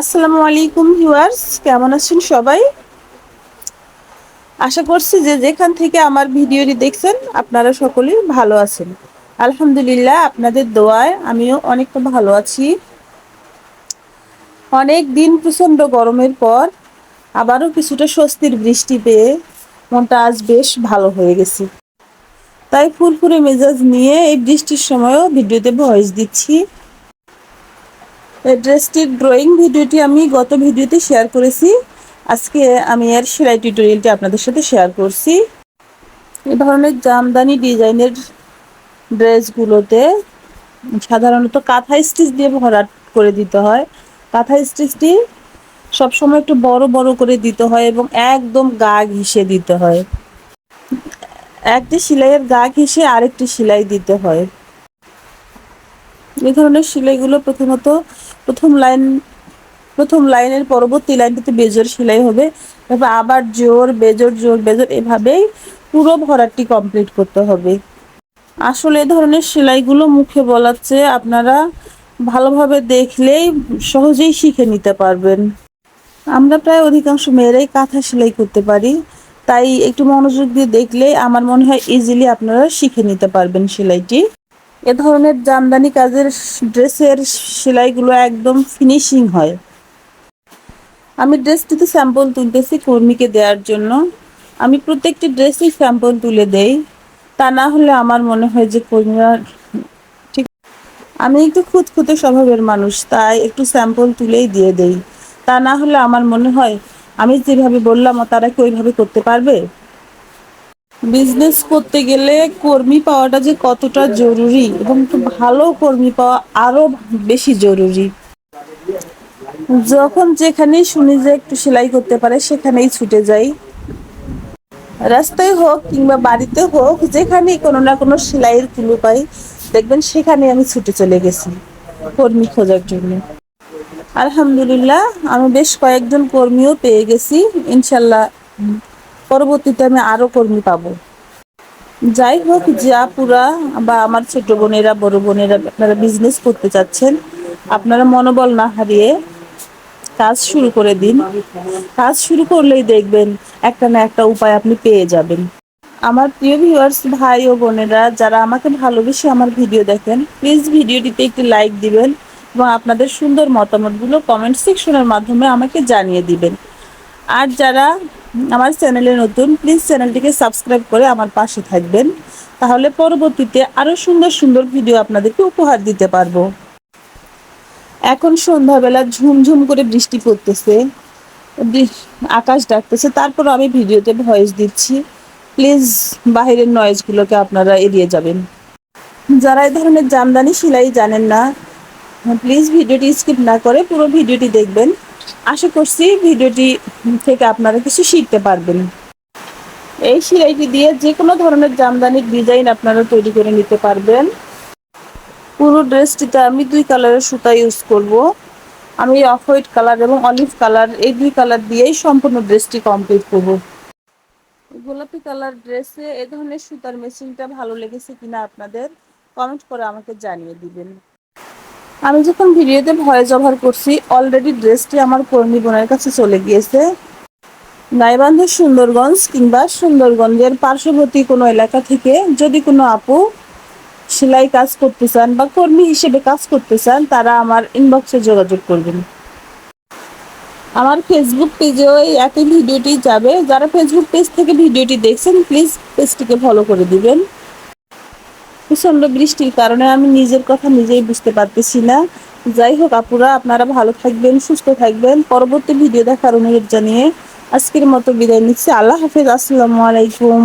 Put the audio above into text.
আসসালামু আলাইকুম ভিউয়ার্স, কেমন আছেন সবাই? আশা করছি যে যেখান থেকে আমার ভিডিওটি দেখছেন, আপনারা সকলেই ভালো আছেন। আলহামদুলিল্লাহ, আপনাদের দোয়ায় আমিও অনেকটা ভালো আছি। অনেক দিন প্রচণ্ড গরমের পর আবারও কিছুটা স্বস্তির বৃষ্টি পেয়ে মনটা আজ বেশ ভালো হয়ে গেছে। তাই ফুরফুরে মেজাজ নিয়ে এই বৃষ্টির সময়ও ভিডিওতে ভয়েস দিচ্ছি। ড্রেসটির ড্রয়িং ভিডিওটি আমি গত ভিডিওতে শেয়ার করেছি। আজকে আমি এর সেলাই টিউটোরিয়ালটি আপনাদের সাথে শেয়ার করছি। এ ধরনের জামদানি ডিজাইনের ড্রেসগুলোতে সাধারণত কাঁথা স্টিচ দিয়ে ভরাট করে দিতে হয়। কাঁথা স্টিচটি সবসময় একটু বড় বড় করে দিতে হয় এবং একদম গা ঘিসে দিতে হয়। একটি সেলাইয়ের গা ঘিসে আরেকটি সেলাই দিতে হয়। এই ধরনের সেলাইগুলো প্রথমত প্রথম লাইন, প্রথম লাইনের পরবর্তী লাইনটিতে বেজোর সেলাই হবে। তারপর আবার জোর বেজোর জোর বেজোর এভাবেই পুরো ভরাটটি কমপ্লিট করতে হবে। আসলে এ ধরনের সেলাইগুলো মুখে বলার চেয়ে আপনারা ভালোভাবে দেখলেই সহজেই শিখে নিতে পারবেন। আমরা প্রায় অধিকাংশ মেয়েরাই কাঁথা সেলাই করতে পারি। তাই একটু মনোযোগ দিয়ে দেখলে আমার মনে হয় ইজিলি আপনারা শিখে নিতে পারবেন সেলাইটি। এ ধরনের জামদানি কাজের ড্রেসের সেলাইগুলো একদম ফিনিশিং হয়। আমি ড্রেসটিতে স্যাম্পল তুলতেছি কর্মীকে দেওয়ার জন্য। আমি প্রত্যেকটি ড্রেসেই স্যাম্পল তুলে দেই। তা না হলে আমার মনে হয় যে কর্মীরা ঠিক আমি একটু খুঁতখুঁতে স্বভাবের মানুষ, তাই একটু স্যাম্পল তুলেই দিয়ে দেই। তা না হলে আমার মনে হয়, আমি যেভাবে বললাম, তারা কি ওইভাবে করতে পারবে? বিজনেস করতে গেলে কর্মী পাওয়াটা যে কতটা জরুরি এবং ভালো কর্মী পাওয়া আরও বেশি জরুরি। যখন যেখানেই শুনি যে একটু সেলাই করতে পারে, সেখানেই ছুটে যাই। রাস্তায় হোক কিংবা বাড়িতে হোক যেখানেই কোনো না কোনো সেলাইয়ের কুলু পাই, দেখবেন সেখানে আমি ছুটে চলে গেছি কর্মী খোঁজার জন্য। আলহামদুলিল্লাহ, আমি বেশ কয়েকজন কর্মীও পেয়ে গেছি। ইনশাল্লাহ পরবর্তীতে আমি আরও কর্মী পাবো। যাই হোক পুরা বা আমার ছোট বোনেরা, বড় বোনেরা, আপনারা বিজনেস করতে চাচ্ছেন, আপনারা মনোবল না হারিয়ে কাজ শুরু করে দিন। কাজ শুরু করলেই দেখবেন একটা না একটা উপায় আপনি পেয়ে যাবেন। আমার প্রিয় ভিউয়ার্স ভাই ও বোনেরা, যারা আমাকে ভালোবেসে আমার ভিডিও দেখেন প্লিজ ভিডিওটিতে একটি লাইক দিবেন এবং আপনাদের সুন্দর মতামতগুলো কমেন্ট সেকশনের মাধ্যমে আমাকে জানিয়ে দিবেন। আর যারা আমার চ্যানেলে নতুন প্লিজ চ্যানেলটিকে সাবস্ক্রাইব করে আমার পাশে থাকবেন। তাহলে পরবর্তীতে আরও সুন্দর সুন্দর ভিডিও আপনাদেরকে উপহার দিতে পারব। এখন সন্ধ্যাবেলা ঝুমঝুম করে বৃষ্টি পড়তেছে। আকাশ ডাকতেছে তারপর আমি ভিডিওতে ভয়েস দিচ্ছি। প্লিজ বাহিরের নয়েজগুলোকে আপনারা এড়িয়ে যাবেন। যারা এই ধরনের জামদানি সেলাই জানেন না প্লিজ ভিডিওটি স্কিপ না করে পুরো ভিডিওটি দেখবেন। আশা করছি ভিডিওটি থেকে আপনারা কিছু শিখতে পারবেন। এই সেলাইটি দিয়ে যে কোনো ধরনের জামদানির ডিজাইন আপনারা তৈরি করে নিতে পারবেন। পুরো ড্রেসটিতে আমি দুই কালারের সুতা ইউজ করব। আমি অফ হোয়াইট কালার এবং অলিভ কালার এই দুই কালার দিয়েই সম্পূর্ণ ড্রেসটি কমপ্লিট করব। গোলাপি কালার ড্রেসে এ ধরনের সুতার মেশিনটা ভালো লেগেছে কিনা আপনাদের কমেন্ট করে আমাকে জানিয়ে দিবেন। আমি যখন ভিডিওতে ভয়েস ওভার করছি অলরেডি ড্রেসটি আমার কর্মী বোনের কাছে চলে গিয়েছে। গাইবান্ধব সুন্দরগঞ্জ কিংবা সুন্দরগঞ্জের পার্শ্ববর্তী কোনো এলাকা থেকে যদি কোনো আপু সেলাই কাজ করতে চান বা কর্মী হিসেবে কাজ করতে চান, তারা আমার ইনবক্সে যোগাযোগ করবেন। আমার ফেসবুক পেজেও এই একই ভিডিওটি যাবে। যারা ফেসবুক পেজ থেকে ভিডিওটি দেখছেন প্লিজ পেজটিকে ফলো করে দিবেন। প্রচণ্ড বৃষ্টির কারণে আমি নিজের কথা নিজেই বুঝতে পারতেছি না। যাই হোক, আপুরা, আপনারা ভালো থাকবেন, সুস্থ থাকবেন। পরবর্তী ভিডিও দেখার অনুরোধ জানিয়ে আজকের মতো বিদায় নিচ্ছি। আল্লাহ হাফেজ, আসসালামু আলাইকুম।